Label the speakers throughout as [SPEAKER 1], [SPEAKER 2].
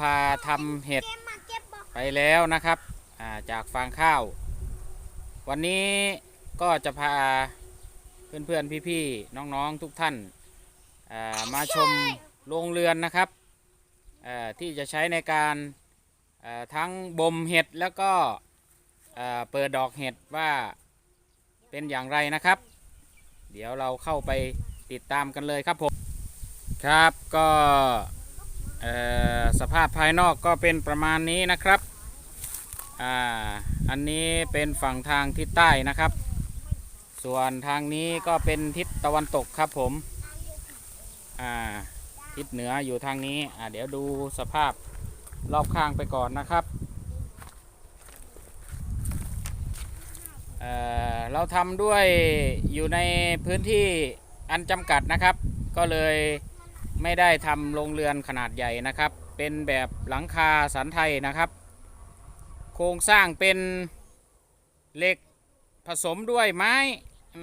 [SPEAKER 1] เราพาทำเห็ด
[SPEAKER 2] เก็บมาเก็บบอก
[SPEAKER 1] ไปแล้วนะครับอ่าจากฟางข้าว วันนี้ก็จะพาเพื่อนๆพี่ๆน้องๆทุกท่านอ่ามาชมโรงเรือนนะครับอ่าที่จะใช้ในการอ่าทั้งบ่มเห็ดแล้วก็อ่าเปิดดอกเห็ดว่าเป็นอย่างไรนะครับ เดี๋ยวเราเข้าไปติดตามกันเลยครับผม ครับก็เอ่อ สภาพภายนอกก็เป็นประมาณนี้นะครับอ่าอันนี้เป็นฝั่งทางทิศใต้นะครับ ส่วนทางนี้ก็เป็นทิศตะวันตกครับผมอ่าทิศเหนืออยู่ทางนี้อ่าเดี๋ยวดูสภาพรอบข้างไปก่อนนะครับเอ่อเราทำด้วยอยู่ในพื้นที่อันจำกัดนะครับ ก็เลย ไม่ได้ทำโรงเรือนขนาดใหญ่นะครับ เป็นแบบหลังคาสันไทยนะครับ โครงสร้างเป็นเหล็กผสมด้วยไม้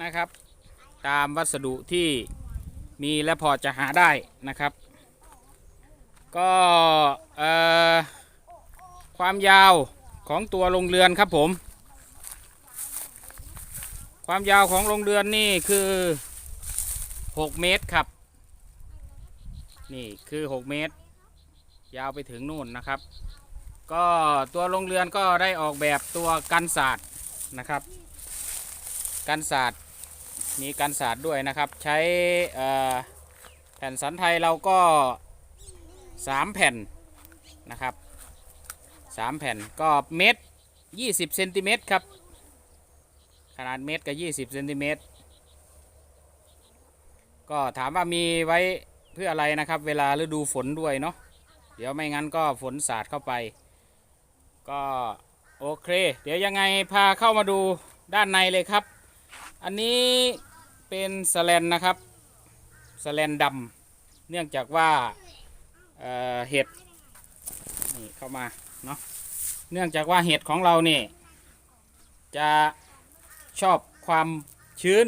[SPEAKER 1] นะครับ ตามวัสดุที่มีและพอจะหาได้นะครับ ก็ความยาวของตัวโรงเรือนครับผม ความยาวของโรงเรือนนี่คือ 6 เมตรครับ นี่คือ 6 เมตร ยาวไปถึงนู่นนะครับ ก็ตัวโรงเรือนก็ได้ออกแบบตัวกันศาสตร์นะครับ กันศาสตร์มีกันศาสตร์ด้วยนะครับ ใช้แผ่นสันไทยเราก็ 3 แผ่นนะครับ 3 แผ่นก็เมตร 20เซนติเมตรครับ ขนาดเมตรกับ 20เซนติเมตรก็ถามว่ามีไว้ เพื่ออะไรนะครับ เวลาฤดูฝนด้วยเนาะเดี๋ยวไม่งั้นก็ฝนสาดเข้าไป ก็โอเค เดี๋ยวยังไงพาเข้ามาดูด้านในเลยครับ อันนี้เป็นสแลนนะครับสแลนดำเนื่องจากว่าเเห็ดนี่เข้ามาเนาะเนื่องจากว่าเห็ดของเรานี่จะชอบความชื้น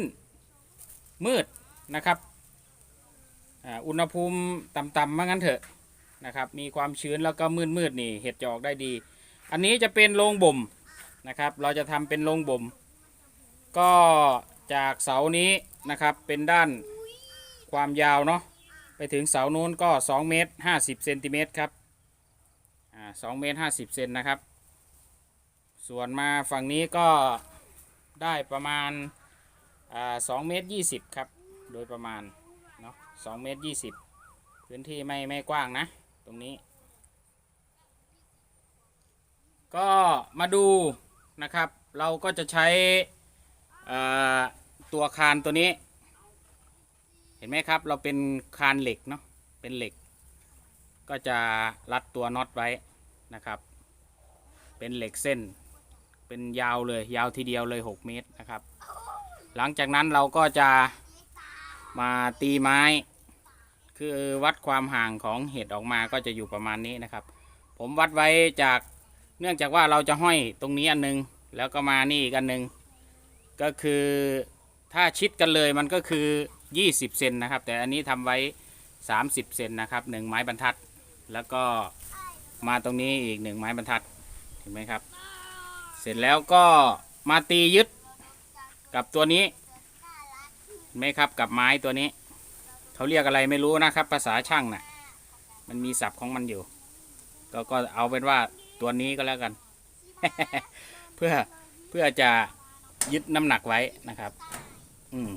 [SPEAKER 1] มืดนะครับ อุณหภูมิต่ำๆมางั้นเถอะนะครับ มีความชื้นแล้วก็มืดๆนี่เห็ดจะออกได้ดี อันนี้จะเป็นโรงบ่มนะครับ เราจะทำเป็นโรงบ่ม ก็จากเสานี้นะครับเป็นด้านความยาวเนาะไปถึงเสานู้นก็2เมตร50เซนติเมตรครับอ่า2เมตร50เซนนะครับ ส่วนมาฝั่งนี้ก็ได้ประมาณอ่า2เมตร20ครับ โดยประมาณ 2เมตร20 พื้นที่ไม่ไม่กว้างนะ ตรงนี้ ก็มาดูนะครับ เราก็จะใช้ตัวคานตัวนี้ เห็นไหมครับ เราเป็นคานเหล็กเนาะ เป็นเหล็ก ก็จะรัดตัวน็อตไว้นะครับ เป็นเหล็กเส้น เป็นยาวเลย ยาวทีเดียวเลย 6 เมตรนะครับ หลังจากนั้นเราก็จะมาตีไม้ คือวัดความห่างของเห็ดออกมาก็จะอยู่ประมาณนี้นะครับ ผมวัดไว้จากเนื่องจากว่าเราจะห้อยตรงนี้อันหนึง แล้วก็มานี่อีกอันหนึง ก็คือถ้าชิดกันเลยมันก็คือ 20เซนนะครับ แต่อันนี้ทำไว้ 30เซนนะครับหนึ่งไม้บรรทัด แล้วก็มาตรงนี้อีกหนึ่งไม้บรรทัดเห็นไหมครับ เสร็จแล้วก็มาตียึดกับตัวนี้เห็นไหมครับกับไม้ตัวนี้ เขาเรียกอะไรไม่รู้นะครับ ภาษาช่างน่ะ มันมีศัพท์ของมันอยู่ ก็ก็เอาเป็นว่าตัวนี้ก็แล้วกัน เพื่อเพื่อจะยึดน้ำหนักไว้นะครับ อืม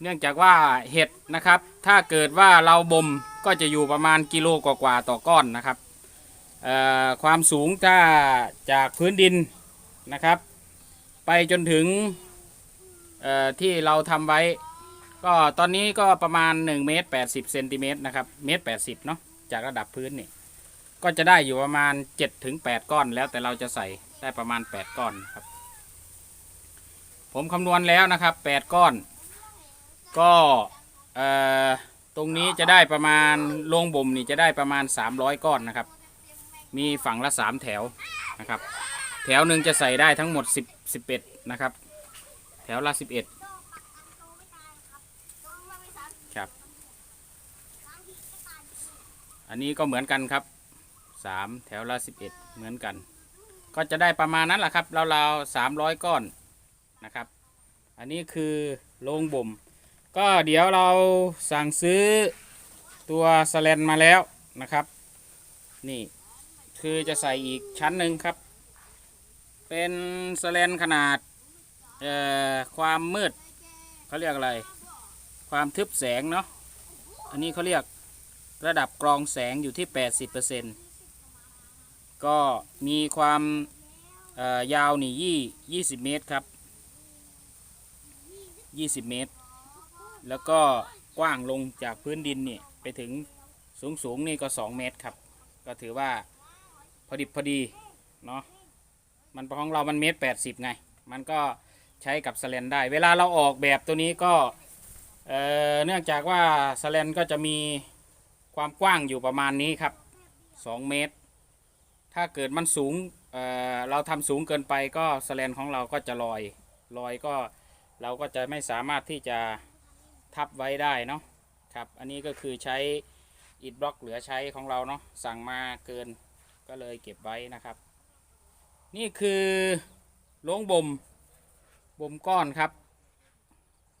[SPEAKER 1] เนื่องจากว่าเห็ดนะครับ ถ้าเกิดว่าเราบ่มก็จะอยู่ประมาณกิโลกว่าๆต่อก้อนนะครับความสูงถ้าจากพื้นดินนะครับ ไปจนถึงที่เราทำไว้ ก็ตอนนี้ก็ประมาณ1เมตร80เซนติเมตรนะครับเมตร80เนาะจากระดับพื้นนี่ก็จะได้อยู่ประมาณ7ถึง8ก้อนแล้วแต่เราจะใส่ได้ประมาณ 8 ก้อนครับ ผมคำนวณแล้วนะครับ 8 ก้อน ก็เอ่อตรงนี้จะได้ประมาณโรงบ่มนี่จะได้ประมาณ 300 ก้อนนะครับ มีฝั่งละ 3 แถวนะครับ แถวหนึ่งจะใส่ได้ทั้งหมด 10 11นะครับ แถวละ 11 ครับ อันนี้ก็เหมือนกันครับสามแถวละสิบเอ็ดเหมือนกัน ก็จะได้ประมาณนั้นแหละครับราวๆสามร้อยก้อนนะครับ อันนี้คือโรงบ่ม ก็เดี๋ยวเราสั่งซื้อตัวสแลนมาแล้วนะครับ นี่คือจะใส่อีกชั้นหนึ่งครับ เป็นสแลนขนาดเอ่อความมืดเขาเรียกอะไร ความทึบแสงเนาะอันนี้เขาเรียก ระดับกรองแสงอยู่ที่ 80%ก็มีความยาวนี่ยี่ยี่สิบเมตรครับ 20 เมตร แล้วก็กว้างลงจากพื้นดินนี่ไปถึงสูงสูงนี่ก็ 2 เมตรครับ ก็ถือว่าพอดิบพอดีเนาะมันของเรามันเมตร 80 ไง มันก็ใช้กับสแลนได้ เวลาเราออกแบบตัวนี้ก็เเนื่องจากว่าสแลนก็จะมี ความกว้างอยู่ประมาณนี้ครับ 2 เมตร ถ้าเกิดมันสูงเเราทำสูงเกินไปก็สแลนของเราก็จะลอยลอยก็เราก็จะไม่สามารถที่จะทับไว้ได้เนาะครับ อันนี้ก็คือใช้อิฐบล็อกเหลือใช้ของเราเนาะสั่งมาเกินก็เลยเก็บไว้นะครับ นี่คือโรงบ่มบ่มก้อนครับ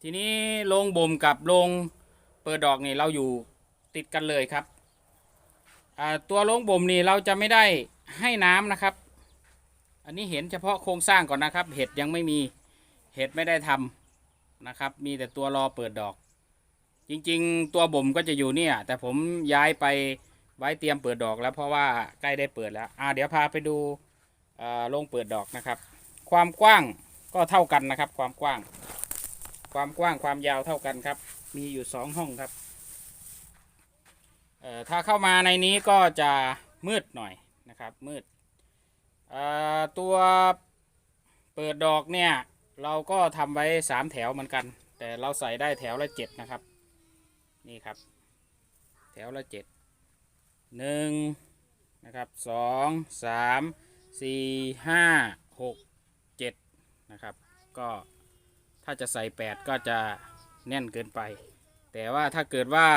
[SPEAKER 1] ทีนี้โรงบ่มกับโรงเปิดดอกนี่เราอยู่ ติดกันเลยครับตัวโรงบ่มนี่เราจะไม่ได้ให้น้ำนะครับ อันนี้เห็นเฉพาะโครงสร้างก่อนนะครับ เห็ดยังไม่มีเห็ดไม่ได้ทำนะครับ มีแต่ตัวรอเปิดดอก จริงๆ ตัวบ่มก็จะอยู่เนี่ย แต่ผมย้ายไปไว้เตรียมเปิดดอกแล้วเพราะว่าใกล้ได้เปิดแล้วอ่าเดี๋ยวพาไปดูอ่าโรงเปิดดอกนะครับ ความกว้างก็เท่ากันนะครับ ความกว้าง ความกว้างความยาวเท่ากันครับ มีอยู่สองห้องครับ ถ้าเข้ามาในนี้ก็จะมืดหน่อยนะครับมืดเอ่อตัวเปิดดอกเนี่ยเราก็ทำไว้สามแถวเหมือนกัน แต่เราใส่ได้แถวละเจ็ดนะครับ นี่ครับ แถวละเจ็ดหนึ่งนะครับสองสามสี่ห้าหกเจ็ดนะครับ ก็ถ้าจะใส่แปดก็จะแน่นเกินไป แต่ว่าถ้าเกิดว่า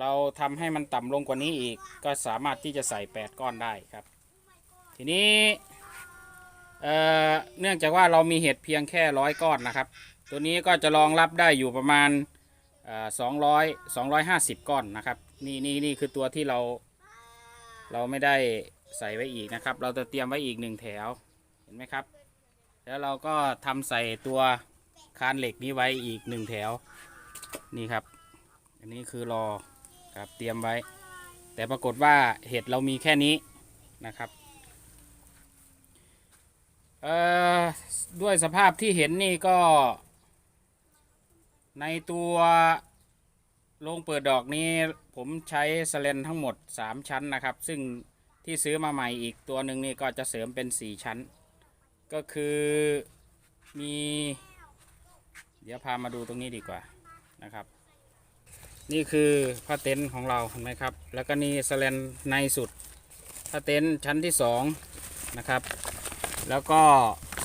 [SPEAKER 1] เราทำให้มันต่ำลงกว่านี้อีก ก็สามารถที่จะใส่แปดก้อนได้ครับ ทีนี้เอ่อเนื่องจากว่าเรามีเห็ดเพียงแค่ร้อยก้อนนะครับ ตัวนี้ก็จะรองรับได้อยู่ประมาณสองร้อยสองร้อยห้าสิบก้อนนะครับ นี่นี่นี่คือตัวที่เรา เราไม่ได้ใส่ไว้อีกนะครับ เราจะเตรียมไว้อีกหนึ่งแถว เห็นไหมครับ แล้วเราก็ทำใส่ตัวคานเหล็กนี้ไว้อีกหนึ่งแถว นี่ครับ อันนี้คือรอ ครับเตรียมไว้ แต่ปรากฏว่าเห็ดเรามีแค่นี้นะครับเอ่อด้วยสภาพที่เห็นนี่ก็ ในตัวโรงเปิดดอกนี้ผมใช้สเลนทั้งหมด 3 ชั้นนะครับ ซึ่งที่ซื้อมาใหม่อีกตัวหนึ่งนี่ก็จะเสริมเป็น 4 ชั้น ก็คือมี เดี๋ยวพามาดูตรงนี้ดีกว่านะครับ นี่คือผ้าเต็นท์ของเราเห็นไหมครับ แล้วก็นี่สเลนในสุดผ้าเต็นท์ชั้นที่2นะครับ แล้วก็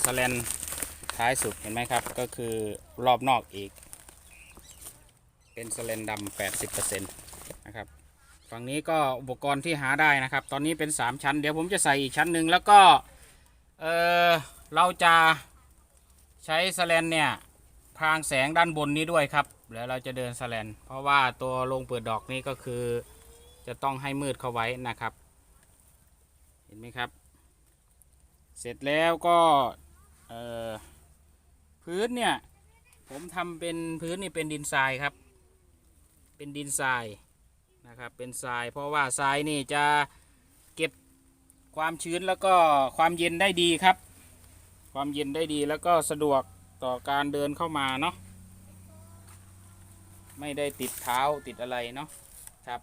[SPEAKER 1] สแลนท้ายสุดเห็นไหมครับ ก็คือรอบนอกอีก เป็นสแลนดำ80%นะครับฝั่งนี้ก็อุปกรณ์ที่หาได้นะครับ ตอนนี้เป็น 3 ชั้น เดี๋ยวผมจะใส่อีกชั้นหนึ่งแล้วก็เออเราจะใช้สแลนเนี่ยพรางแสงด้านบนนี้ด้วยครับ แล้วเราจะเดินสแลน เพราะว่าตัวโรงเปิดดอกนี้ก็คือ จะต้องให้มืดเข้าไว้นะครับ เห็นไหมครับ เสร็จแล้วก็พื้นเนี่ยผมทำเป็นพื้นนี่เป็นดินทรายครับ เป็นดินทรายนะครับเป็นทรายเพราะว่าทรายนี่จะเก็บความชื้นแล้วก็ความเย็นได้ดีครับ ความเย็นได้ดีแล้วก็สะดวกต่อการเดินเข้ามาเนาะ ไม่ได้ติดเท้าติดอะไรเนาะครับ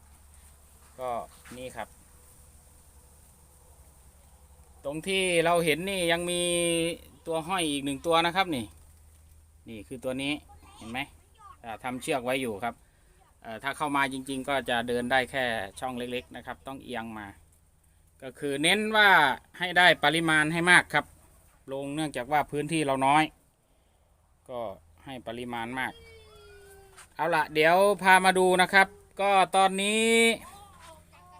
[SPEAKER 1] ก็นี่ครับ ตรงที่เราเห็นนี่ยังมีตัวห้อยอีกหนึ่งตัวนะครับนี่ นี่คือตัวนี้เห็นไหมอ่าทำเชือกไว้อยู่ครับถ้าเข้ามาจริง ๆ ก็จะเดินได้แค่ช่องเล็ก ๆ นะครับ ต้องเอียงมา ก็คือเน้นว่าให้ได้ปริมาณให้มากครับ ลงเนื่องจากว่าพื้นที่เราน้อย ก็ให้ปริมาณมาก เอาละเดี๋ยวพามาดูนะครับ ก็ตอนนี้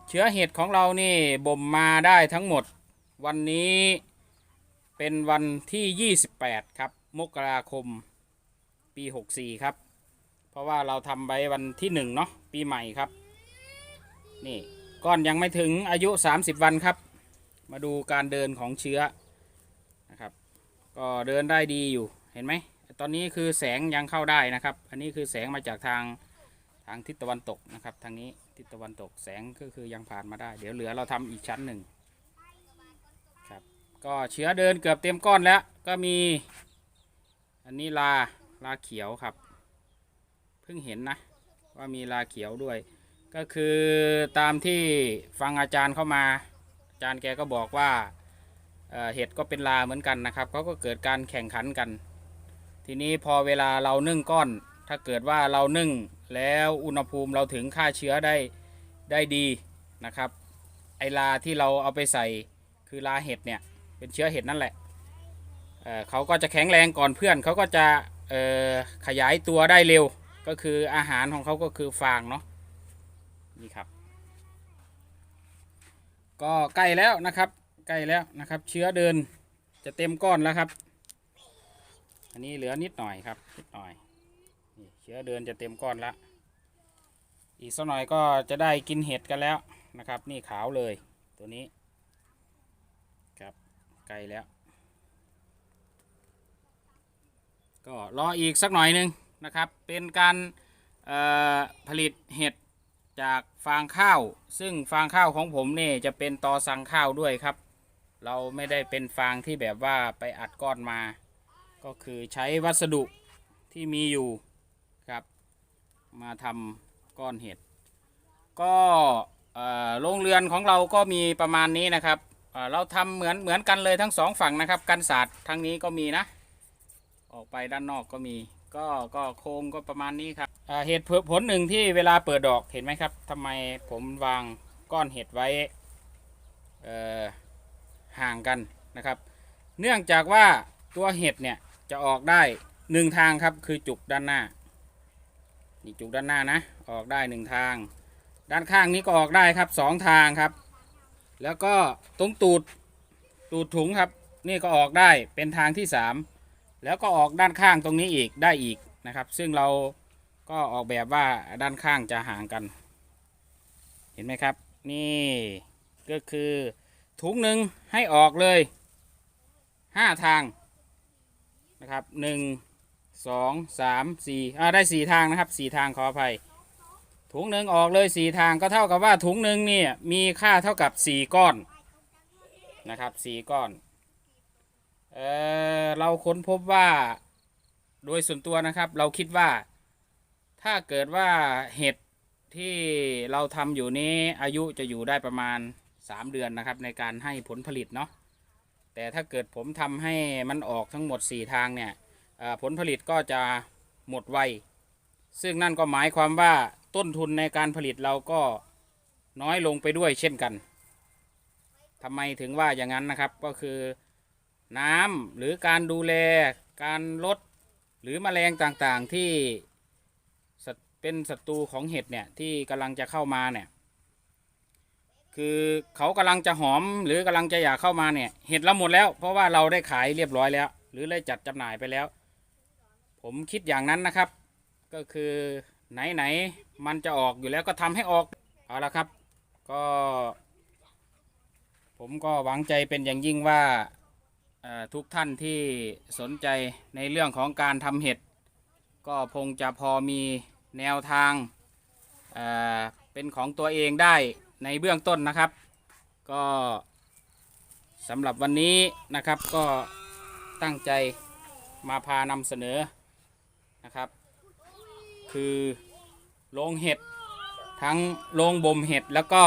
[SPEAKER 1] เชื้อเห็ดของเรานี่บ่มมาได้ทั้งหมด วันนี้เป็นวันที่ 28 ครับ มกราคมปี 64 ครับ เพราะว่าเราทำไว้วันที่ 1 เนาะปีใหม่ครับ นี่ก้อนยังไม่ถึงอายุ 30 วันครับ มาดูการเดินของเชื้อนะครับ ก็เดินได้ดีอยู่เห็นไหม ตอนนี้คือแสงยังเข้าได้นะครับ อันนี้คือแสงมาจากทางทางทิศตะวันตกนะครับ ทางนี้ทิศตะวันตกแสงก็คือยังผ่านมาได้ เดี๋ยวเหลือเราทำอีกชั้นหนึ่งครับ ก็เชื้อเดินเกือบเต็มก้อนแล้ว ก็มี อันนี้ลาลาเขียวครับ เพิ่งเห็นนะ ว่ามีลาเขียวด้วย ก็คือตามที่ฟังอาจารย์เข้ามา อาจารย์แกก็บอกว่าเอ่อเห็ดก็เป็นลาเหมือนกันนะครับเขาก็เกิดการแข่งขันกัน ทีนี้พอเวลาเรานึ่งก้อน ถ้าเกิดว่าเรานึ่งแล้วอุณหภูมิเราถึงค่าเชื้อได้ได้ดีนะครับ ไอลาที่เราเอาไปใส่คือลาเห็ดเนี่ยเป็นเชื้อเห็ดนั่นแหละเเขาก็จะแข็งแรงก่อนเพื่อนเขาก็จะขยายตัวได้เร็วก็คืออาหารของเขาก็คือฟางเนาะนี่ครับ ก็ใกล้แล้วนะครับใกล้แล้วนะครับ เชื้อเดินจะเต็มก้อนแล้วครับ อันนี้เหลือนิดหน่อยครับ นิดหน่อยนี่เชื้อเดินจะเต็มก้อนล้วอีกสักหน่อยก็จะได้กินเห็ดกันแล้วนะครับ นี่ขาวเลยตัวนี้ครับใกล้แล้ว ก็รออีกสักหน่อยหนึ่งนะครับ เป็นการผลิตเห็ดจากฟางข้าว ซึ่งฟางข้าวของผมนี่จะเป็นตอสังข้าวด้วยครับ เราไม่ได้เป็นฟางที่แบบว่าไปอัดก้อนมา ก็คือใช้วัสดุที่มีอยู่ครับ มาทำก้อนเห็ด ก็โรงเรือนของเราก็มีประมาณนี้นะครับเเราทำเหมือนเหมือนกันเลยทั้งสองฝั่งนะครับ กันศาสตร์ทางนี้ก็มีนะ ออกไปด้านนอกก็มี ก็ก็โครงก็ประมาณนี้ครับเหตุผลหนึ่งที่เวลาเปิดดอกเห็นไหมครับทำไมผมวางก้อนเห็ดไว้ห่างกันนะครับ เนื่องจากว่าตัวเห็ดเนี่ย จะออกได้หนึ่งทางครับคือจุกด้านหน้านี่จุกด้านหน้านะออกได้หนึ่งทาง ด้านข้างนี้ก็ออกได้ครับสองทางครับ แล้วก็ตรงตูดตูดถุงครับ นี่ก็ออกได้เป็นทางที่สามแล้วก็ออกด้านข้างตรงนี้อีกได้อีกนะครับ ซึ่งเราก็ออกแบบว่าด้านข้างจะห่างกัน เห็นไหมครับ นี่ก็คือถุงหนึ่งให้ออกเลยห้าทาง นะครับหนึ่งสองสามสี่อ่าได้สี่ทางนะครับสี่ทางขออภัย ถุงหนึ่งออกเลยสี่ทางก็เท่ากับว่าถุงหนึ่งเนี่ยมีค่าเท่ากับสี่ก้อนนะครับสี่ก้อนเออเราค้นพบว่าโดยส่วนตัวนะครับเราคิดว่า ถ้าเกิดว่าเห็ดที่เราทำอยู่นี้อายุจะอยู่ได้ประมาณ 3 เดือนนะครับในการให้ผลผลิตเนาะ แต่ถ้าเกิดผมทำให้มันออกทั้งหมด 4 ทางเนี่ยผลผลิตก็จะหมดไว ซึ่งนั่นก็หมายความว่าต้นทุนในการผลิตเราก็น้อยลงไปด้วยเช่นกันทำไมถึงว่าอย่างนั้นนะครับก็คือน้ำหรือการดูแลการลดหรือแมลงต่างๆที่เป็นศัตรูของเห็ดเนี่ยที่กำลังจะเข้ามาเนี่ย คือเขากำลังจะหอมหรือกำลังจะอยากเข้ามาเนี่ย เห็ดเราหมดแล้ว เพราะว่าเราได้ขายเรียบร้อยแล้ว หรือได้จัดจำหน่ายไปแล้ว ผมคิดอย่างนั้นนะครับ ก็คือไหนไหนๆมันจะออกอยู่แล้วก็ทำให้ออกเอาละครับ ก็ ผมก็หวังใจเป็นอย่างยิ่งว่าทุกท่านที่สนใจในเรื่องของการทำเห็ด ก็คงจะพอมีแนวทางเเป็นของตัวเองได้ ในเบื้องต้นนะครับ ก็สำหรับวันนี้นะครับก็ตั้งใจมาพานำเสนอนะครับ คือโรงเห็ดทั้งโรงบ่มเห็ดแล้วก็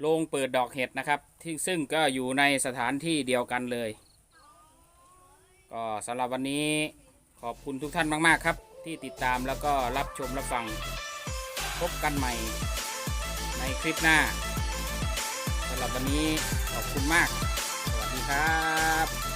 [SPEAKER 1] โรงเปิดดอกเห็ดนะครับที่ซึ่งก็อยู่ในสถานที่เดียวกันเลย ก็สำหรับวันนี้ขอบคุณทุกท่านมาก ๆ ครับ ที่ติดตามแล้วก็รับชมรับฟัง พบกันใหม่ในคลิปหน้าสำหรับวันนี้ขอบคุณมาก สวัสดีครับ